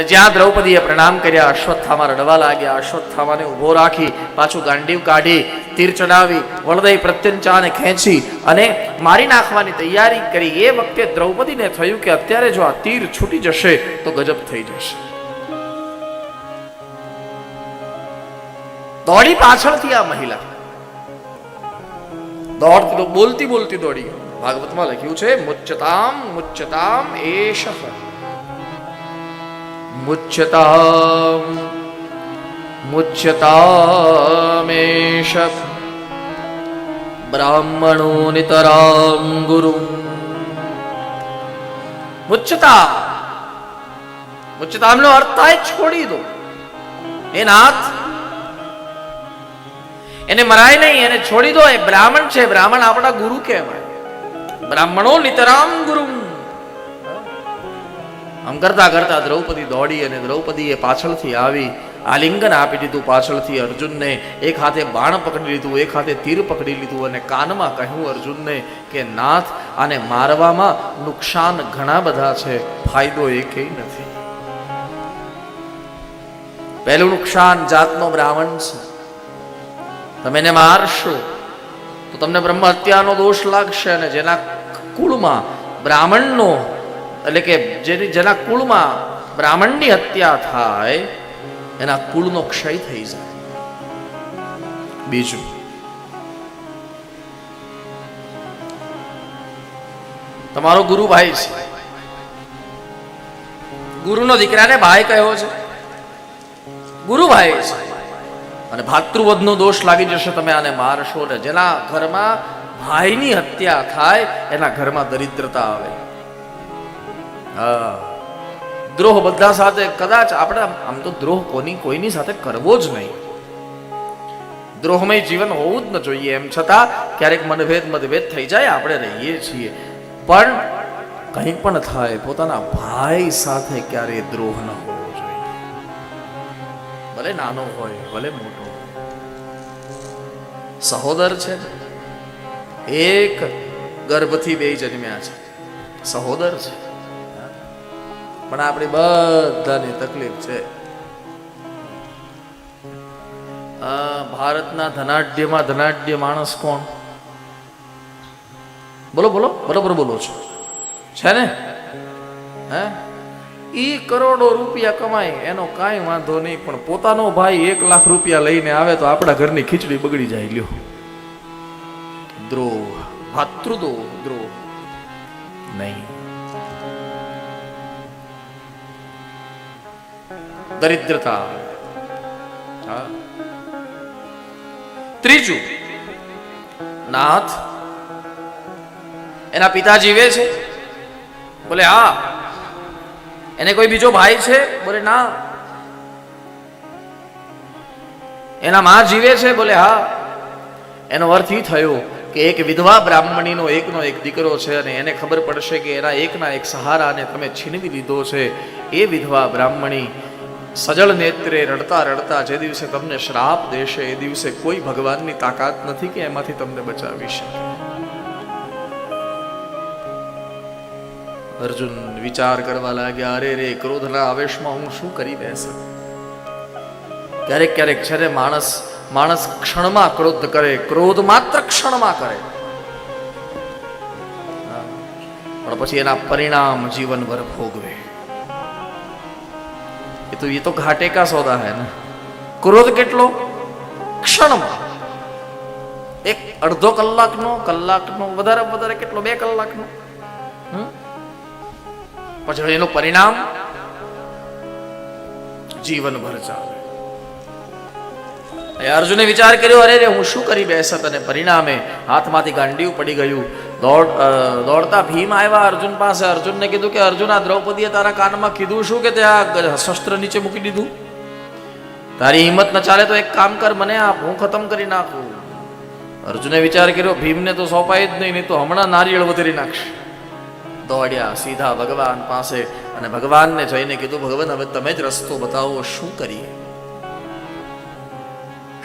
અને જ્યાં દ્રૌપદીએ પ્રણામ કર્યા અશ્વત્થામા રડવા લાગ્યા. અશ્વત્થામાને ઊભો રાખી, પાછું ગાંડીવ કાઢી, તીર ચડાવી વળદઈ પ્રત્યંચાને ખેંચી અને મારી નાખવાની તૈયારી કરી. એ વખતે દ્રૌપદીને થયું કે અત્યારે જો આ તીર છૂટી જશે, તો ગજબ થઈ જશે. દોડી પાછળથી આ મહિલા. દોડતી બોલતી બોલતી દોડી. ભાગવતમાં લખ્યું છે મુચ્ચતામ મુચ્ચતામ એષ. મુચ્યતામ મુચ્યતામેષ બ્રાહ્મણો નિતરામ ગુરુ મુચ્યતા મુચ્યતામનો અર્થ થાય છોડી દો એ નાથ એને મરાય નહીં એને છોડી દો એ બ્રાહ્મણ છે બ્રાહ્મણ આપણા ગુરુ કહેવાય બ્રાહ્મણો નિતરામ ગુરુ આમ કરતા કરતા દ્રૌપદી દોડી અને દ્રૌપદીએ પાછળથી આવી આલિંગન આપી દીધું પાછળથી અર્જુનને. એક હાથે બાણ પકડી લીધું, એક હાથે તીર પકડી લીધું અને કાનમાં કહ્યું અર્જુનને કે, નાથ, આને મારવામાં નુકસાન ઘણા બધા છે, ફાયદો એકેય નથી. પહેલું નુકસાન જાતનો બ્રાહ્મણ છે. તમે એને મારશો, તો તમને બ્રહ્મ હત્યાનો દોષ લાગશે અને જેના કુળમાં બ્રાહ્મણનો એટલે કે જેની, જેના કુળમાં બ્રાહ્મણની હત્યા થાય, એના કુળનો ક્ષય થઈ જાય. બીજું. તમારો ગુરુ ભાઈ છે. ગુરુનો દીકરાને ભાઈ કહેવો છે? ગુરુ ભાઈ છે. અને ભાતૃવધનો દોષ લાગી જશે, તમે આને મારશો ને. જેના ઘરમાં ભાઈની હત્યા થાય, એના ઘરમાં દરિદ્રતા આવે. દ્રોહ બધા સાથે કદાચ આપણે આમ તો દ્રોહ કોની કોઈની સાથે કરવો જ નહીં. દ્રોહમય જીવન હોવું જ ન જોઈએ. એમ છતાં ક્યારેક મનભેદ મતભેદ થઈ જાય, આપણે રહીએ છીએ. પણ કંઈ પણ થાય, પોતાના ભાઈ સાથે ક્યારેય દ્રોહ ન હોવો જોઈએ. ભલે નાનો હોય, ભલે મોટો સહોદર છે. એક ગર્ભથી બે જન્મ્યા છે. સહોદર છે. પણ આપણી બધાની તકલીફ છે. ભારતના ધનાઢ્યમાં ધનાઢ્ય માણસ કોણ? બોલો બોલો, બરોબર બોલો છો. છે ને? હે? એ કરોડો રૂપિયા કમાય, એનો કાંઈ વાંધો નહીં, પણ પોતાનો ભાઈ એક લાખ રૂપિયા લઈને આવે તો આપણા ઘરની ખીચડી બગડી જાય, લ્યો. દ્રોહ ભાતૃદો દ્રોહ. નહીં. દરિદ્રતા. ત્રીજું, નાથ. એના પિતા જીવે છે. બોલે, હા, એને કોઈ બીજો ભાઈ છે? બોલે, ના. એના માં જીવે છે? બોલે, હા. એનો અર્થ એ થયો કે એક વિધવા બ્રાહ્મણીનો એકનો એક દીકરો છે અને એને ખબર પડશે કે એના એકના એક સહારાને તમે છીનવી લીધો છે. એ વિધવા બ્રાહ્મણી સજળ નેત્રે રડતા રડતા જે દિવસે તમને શ્રાપ દેશે, એ દિવસે કોઈ ભગવાનની તાકાત નથી કે એમાંથી તમને બચાવી શકે. અર્જુન વિચાર કરવા લાગ્યા, અરે રે, ક્રોધના આવેશમાં હું શું કરી બેસ? ક્યારેક ક્યારેક છે માણસ માણસ ક્ષણમાં ક્રોધ કરે ક્રોધ માત્ર ક્ષણમાં કરે હા. પણ પછી એના પરિણામ જીવનભર ભોગવે। એ તો એ તો ઘાટે કા સોદા હે ને? ક્રોધ કેટલો? ક્ષણમાં। એક અડધો કલાકનો કલાકનો, વધારે વધારે કેટલો? બે કલાકનો। હમ? પછી એનું પરિણામ? જીવનભર ચાલે। એ અર્જુને વિચાર કર્યો, અરે, રે, હું શું કરી બેસત? અને પરિણામે હાથમાંથી ગાંડિયું પડી ગયું. દોડ દોડતા ભીમ આવ્યા અર્જુન પાસે. અર્જુનને કીધું કે, અર્જુન, આ દ્રૌપદીએ તારા કાનમાં કીધું શું કે તે આ શસ્ત્ર નીચે મૂકી દીધું? તારી હિંમત ન ચાલે તો એક કામ કર, મને આપ, હું ખતમ કરી નાખું. અર્જુને વિચાર કર્યો, ભીમને તો સોંપાય જ નહીં નહીં તો હમણાં નારિયેળ વધેરી નાખશે. દોડ્યા સીધા ભગવાન પાસે અને ભગવાનને જઈને કીધું, ભગવાન, હવે તમે જ રસ્તો બતાવો, શું કરીએ?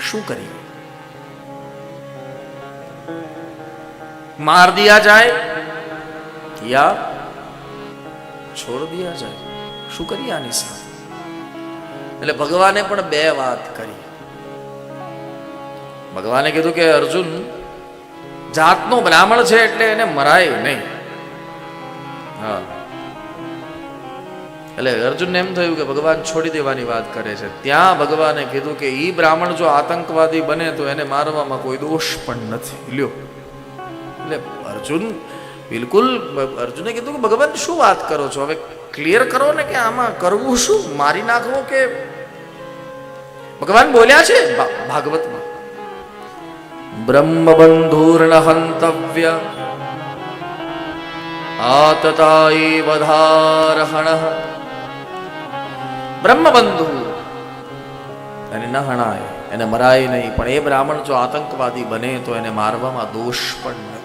શું કરીએ मार दिया जाए या छोड़ दिया जाए શું કરીએ આની સાથે એટલે ભગવાને પણ બે વાત કરી ભગવાને કીધું કે અર્જુન જાતનો બ્રાહ્મણ છે એટલે એને મરાય નહીં હા એટલે અર્જુનને એમ થયું કે ભગવાન છોડી દેવાની વાત કરે છે. ત્યાં ભગવાને કીધું કે એ બ્રાહ્મણ જો આતંકવાદી બને તો એને મારવામાં કોઈ દોષ પણ નથી. લ્યો. એટલે અર્જુન બિલકુલ અર્જુને કીધું કે ભગવાન શું વાત કરો છો? હવે ક્લિયર કરો ને કે આમાં કરવું શું? મારી નાખવો કે ભગવાન બોલ્યા છે? ભાગવતમાં ભાગવતમાં. બ્રહ્મબંધુર્ન હંતવ્ય આતતાઈ વધારહણ. બ્રહ્મબંધુ. એને ન હણાય, એને મરાય નહીં. પણ એ બ્રાહ્મણ જો આતંકવાદી બને તો એને મારવામાં દોષ પણ નથી.